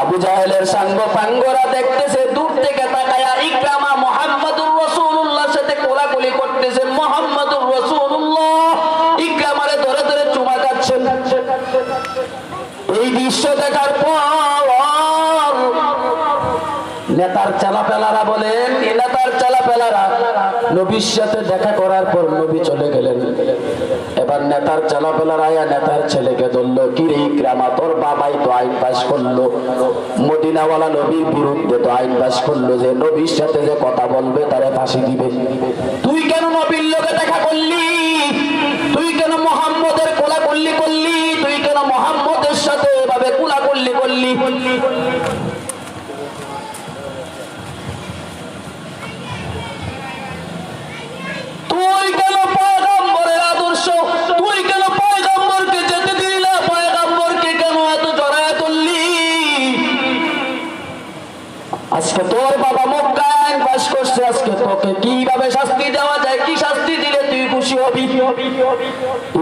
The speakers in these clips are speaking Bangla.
আবু জাহেলের সাঙ্গ পাঙ্গরা দেখতেছে, দূর থেকে মোহাম্মদুর রসুল্লাহর সাথে কোলাকুলি করতেছে, মোহাম্মদুর রসুল্লাহ ধরে ধরে চুমা খাচ্ছেন। এই দৃশ্য দেখার পর নেতার চালাপেলারা বলেন নেতার চালাপেলারা। নবীর সাথে দেখা করার পর নবী চলে গেলেন। এবার নেতার চালাপেলারা আয়া নেতার ছেলেকে ধরলো, কি রে গ্রামা তোর বাবাই তো আইন পাশ করল। মদিনাওয়ালা নবীর বিরুদ্ধে তো আইন পাশ করল যে, নবীর সাথে যে কথা বলবে, তারা ফাঁসি দিবে। তুই কেন নবীর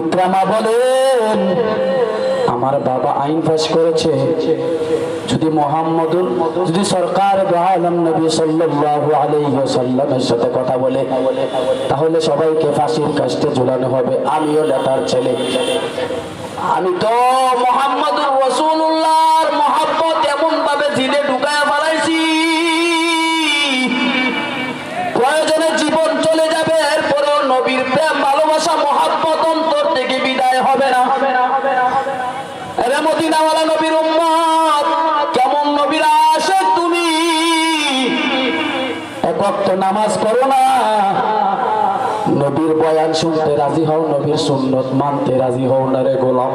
ইকরামা বলেন, আমার বাবা আইন পাস করেছে। যদি মোহাম্মদুল, যদি সরকার সাথে কথা বলে, তাহলে সবাইকে ফাঁসির কাস্টে ঝুলানো হবে। আমিও লেটার ছেলে। আমি তো মোহাম্মদুর মদিনাওয়ালা নবীর উম্মত। কেমন নবীর আসে, তুমি এক ওয়াক্ত নামাজ পড়ো না। নবীর বয়ান শুনতে রাজি হও, নবীর সুন্নত মানতে রাজি হও না রে গোলাম।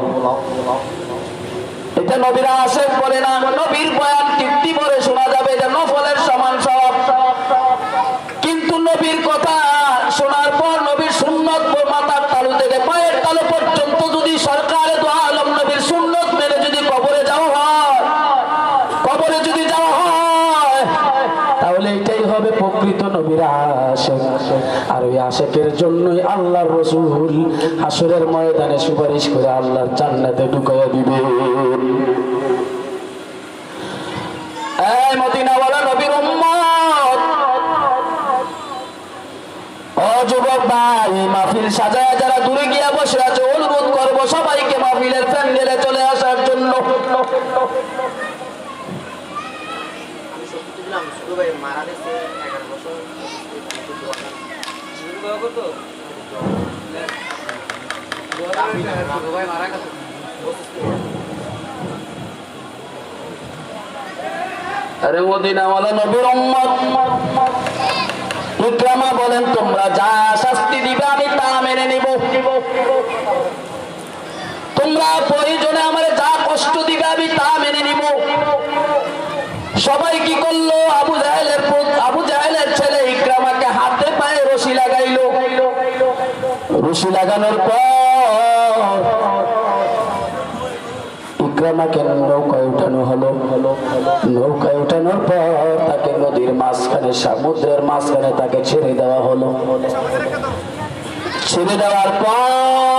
এটা নবীরা আসে বলে না, নবীর বয়ান তৃপ্তি করে শোনা যাবে এটা নফলের সমান সব কিন্তু নবীর কথা শোনার পর নবীর সুন্নত মাথার তালু থেকে পায়ের তালু পর্যন্ত যদি সরকারে দোয়া আলম নবীর সুন্নত মেনে যদি কবরে যাওয়া হয় কবরে যদি যাওয়া হয় তাহলে এটাই হবে প্রকৃত নবীর আশেক। আর ওই আশেকের জন্যই আল্লাহর রসুল হাসরের ময়দানে সুপারিশ করে আল্লাহর জান্নাতে ঢুকাইয়া দিবে যারা দূরে গিয়া বসে আছে, অনুরোধ করব সবাইকে মাহফিলের প্যান্ডেলে চলে সত্যি ভাই মারা গেছে এগারো বছর ভাই মারা গেছে। আরে মদিনাওয়ালা নবীর উম্মত। ইকরামা বলেন তোমরা যা শাস্তি দিবে আমি তা মেনে নিব। তোমরা প্রয়োজনে আমার সবাই কি করল? আবু জাহেলের আবু জাহেলের ছেলে ইকরামাকে হাতে পায়ে রশি লাগাইলো। রশি লাগানোর পর উঠানো তাকে নদীর তাকে ছেড়ে দেওয়া হলো। ছেড়ে দেওয়ার পর